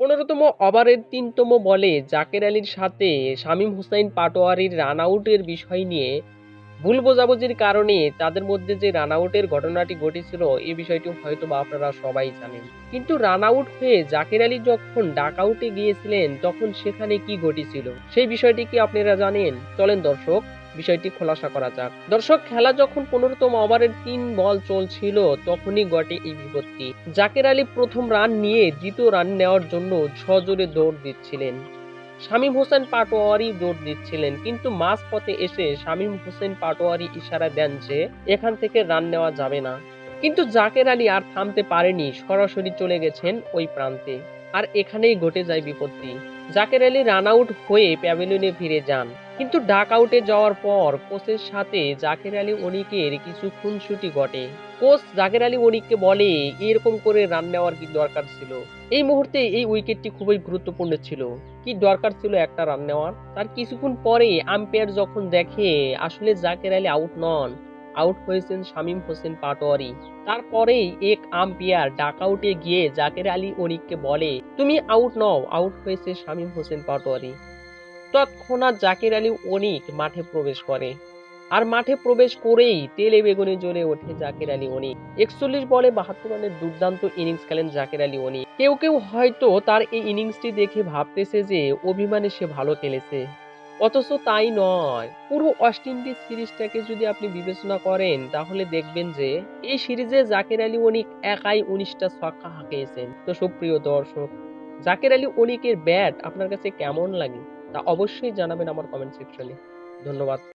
পনেরোতম ওভারের তিনতম বলে জাকের আলীর সাথে শামীম হুসাইন পাটোয়ারির রান আউটের বিষয় নিয়ে ভুল বোঝাবুঝির কারণে তাদের মধ্যে যে রান আউটের ঘটনাটি ঘটেছিল এই বিষয়টি হয়তো বা আপনারা সবাই জানেন। কিন্তু রান আউট হয়ে জাকের আলী যখন ডাক আউটে গিয়েছিলেন, তখন সেখানে কি ঘটেছিল? সেই বিষয়টি কি আপনারা জানেন? চলেন দর্শক বিষয়টি খোলাসা করা যাক। দর্শক, খেলা যখন পনেরোতম ওভারের তিন বল চলছিল, তখনই ঘটে এই বিপত্তি। জাকের আলী প্রথম রান নিয়ে দ্বিতীয় রান নেওয়ার জন্য সজোরে দৌড় দিচ্ছিলেন। শামীম হোসেন পাটোয়ারি দৌড় দিচ্ছিলেন, কিন্তু মাঝ পথে এসে শামীম হোসেন পাটোয়ারি ইশারা দেন যে, এখান থেকে রান নেওয়া যাবে না। কিন্তু জাকের আলী আর থামতে পারেনি, সরাসরি চলে গেছেন ওই প্রান্তে। আর এখানেই ঘটে যায় বিপত্তি। জাকের আলী রান আউট হয়ে প্যাভিলিয়নে ফিরে যান। কিন্তু ডাক আউটে যাওয়ার পর কোচের সাথে জাকের আলী অনিকের কিছু খুনসুটি ঘটে। কোচ জাকের আলী অনিককে বলে, এরকম করে রান নেওয়ার কি দরকার ছিল? এই মুহূর্তে এই উইকেটটি খুবই গুরুত্বপূর্ণ ছিল। কি দরকার ছিল একটা রান নেওয়ার? তার কিছুক্ষণ পরে আম্পায়ার যখন দেখে, আসলে জাকের আলী আউট নন। আউট হয়েছেন শামীম হোসেন পাটোয়ারি। তারপরেই এক আম্পায়ার ডাক আউটে গিয়ে জাকের আলী অনিককে বলে, তুমি আউট নও আউট হয়েছে শামীম হোসেন পাটোয়ারি। তৎক্ষণাৎ জাকির আলী অনিক মাঠে প্রবেশ করে। আর মাঠে প্রবেশ করেই তেলে বেগুনে জ্বলে ওঠে জাকির আলী অনিক। একচল্লিশ বলে বাহাত্তর রানের দুর্দান্ত ইনিংস খেলেন জাকির আলী অনিক। কেউ কেউ হয়তো তার এই ইনিংসটি দেখে ভাবতেছে যে, অভিমানে সে ভালো খেলেছে। অথচ তাই নয়। পুরো ওয়েস্ট ইন্ডিজ সিরিজটাকে যদি আপনি বিবেচনা করেন, তাহলে দেখবেন যে, এই সিরিজে জাকের আলী অনিক একাই উনিশটা ছক্কা হাঁকিয়েছেন। তো সুপ্রিয় দর্শক, জাকের আলী অনিকের ব্যাট আপনার কাছে কেমন লাগে? তা অবশ্যই জানাবেন আমার কমেন্ট সেকশনে ধন্যবাদ।